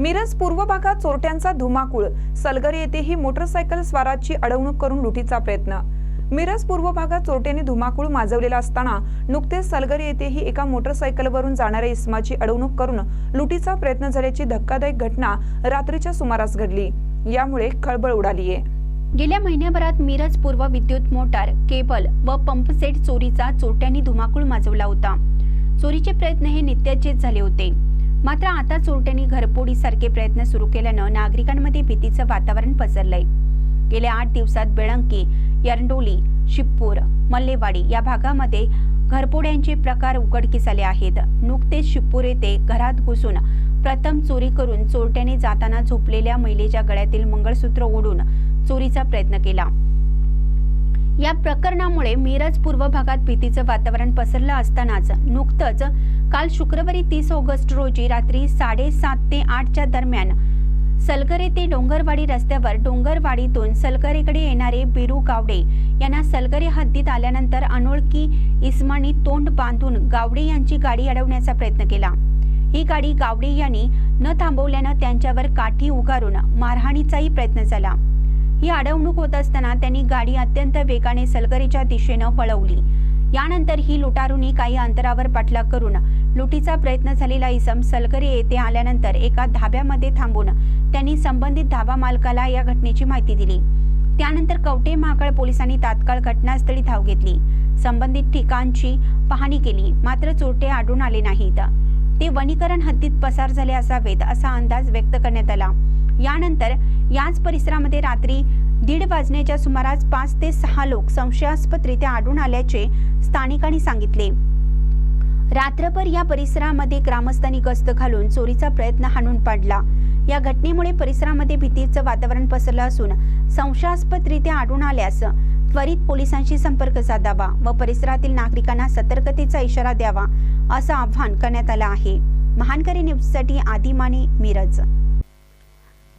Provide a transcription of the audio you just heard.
मिरज पूर्व भागात चोरट्यांचा धुमाकूळ. सलगर येथेही मोटरसायकल स्वाराची अडवणूक करून लुटीचा प्रयत्न. मिरज पूर्व भागात चोरट्यांनी धुमाकूळ माजवलेला असताना नुकतेच सलगर येथेही एका मोटरसायकलवरून जाणाऱ्या इस्माची अडवणूक करून लुटीचा प्रयत्न झाल्याची धक्कादायक घटना रात्रीच्या सुमारास घडली. यामुळे खळबळ उडालीये. गेल्या महिन्याभरात मिरज पूर्व विद्युत मोटार केबल व पंपसेट चोरीचा चोरट्यांनी धुमाकूळ माजवला होता. चोरीचे प्रयत्न हे नित्याचेच झाले होते. मात्र आता चोरट्यांनी घरपोडीसारखे प्रयत्न सुरू केल्यानं नागरिकांमध्ये भीतीचं वातावरण पसरलंय. गेल्या आठ दिवसात बेळंकी यरंडोली शिप्पूर मल्लेवाडी या भागामध्ये घरपोड्यांचे प्रकार उघडकीस आले आहेत. नुकतेच शिप्पूर येथे घरात घुसून प्रथम चोरी करून चोरट्याने जाताना झोपलेल्या महिलेच्या गळ्यातील मंगळसूत्र ओढून चोरीचा प्रयत्न केला. या प्रकरणामुळे मिरज पूर्व भागात भीतीचं वातावरण पसरलं असतानाच नुकतंच काल शुक्रवारी तीस ऑगस्ट रोजी रात्री साडेसात ते आठच्या दरम्यान सलगरे ते डोंगरवाडी रस्त्यावर डोंगरवाडीतून सलगरेकडे येणारे बिरू गावडे यांना सलगरे हद्दीत आल्यानंतर अनोळखी इस्मानी तोंड बांधून गावडे यांची गाडी अडवण्याचा प्रयत्न केला. ही गाडी गावडे यांनी न थांबवल्यानं त्यांच्यावर काठी उगारून मारहाणीचाही प्रयत्न झाला. ही अडवणूक होत असताना त्यांनी गाडी अत्यंत वेगाने सलगरीच्या दिशेनं पळवली यानंतर ही लुटारूंनी काही अंतरावर पाठलाग करून लुटीचा प्रयत्न झालेला इसम सलगरी येथे आल्यानंतर एका धाब्यामध्ये थांबून त्यांनी संबंधित धाबा मालकाला या घटनेची माहिती दिली. त्यानंतर कवटे महाकाळ पोलिसांनी तात्काळ घटनास्थळी धाव घेतली. संबंधित ठिकाणची पाहणी केली. मात्र चोरटे आढळून आले नाहीत. ते वनीकरण हद्दीत पसार झाले असावेत असा अंदाज व्यक्त करण्यात आला. यानंतर याच परिसरामध्ये रात्री दीड वाजण्याच्या सुमारास पाच ते सहा लोक संशयास्पदरित्या आढळून आल्याचे स्थानिकांनी सांगितले. रात्रभर या परिसरामध्ये ग्रामस्थांनी गस्त घालून चोरीचा प्रयत्न हाणून पाडला. या घटनेमुळे परिसरामध्ये भीतीचं वातावरण पसरलं असून संशयास्पदरित्या आढळून आल्यास त्वरित पोलिसांशी संपर्क साधावा व परिसरातील नागरिकांना सतर्कतेचा इशारा द्यावा असं आवाहन करण्यात आलं आहे. महानकरी न्यूजसाठी आदिमाने मिरज.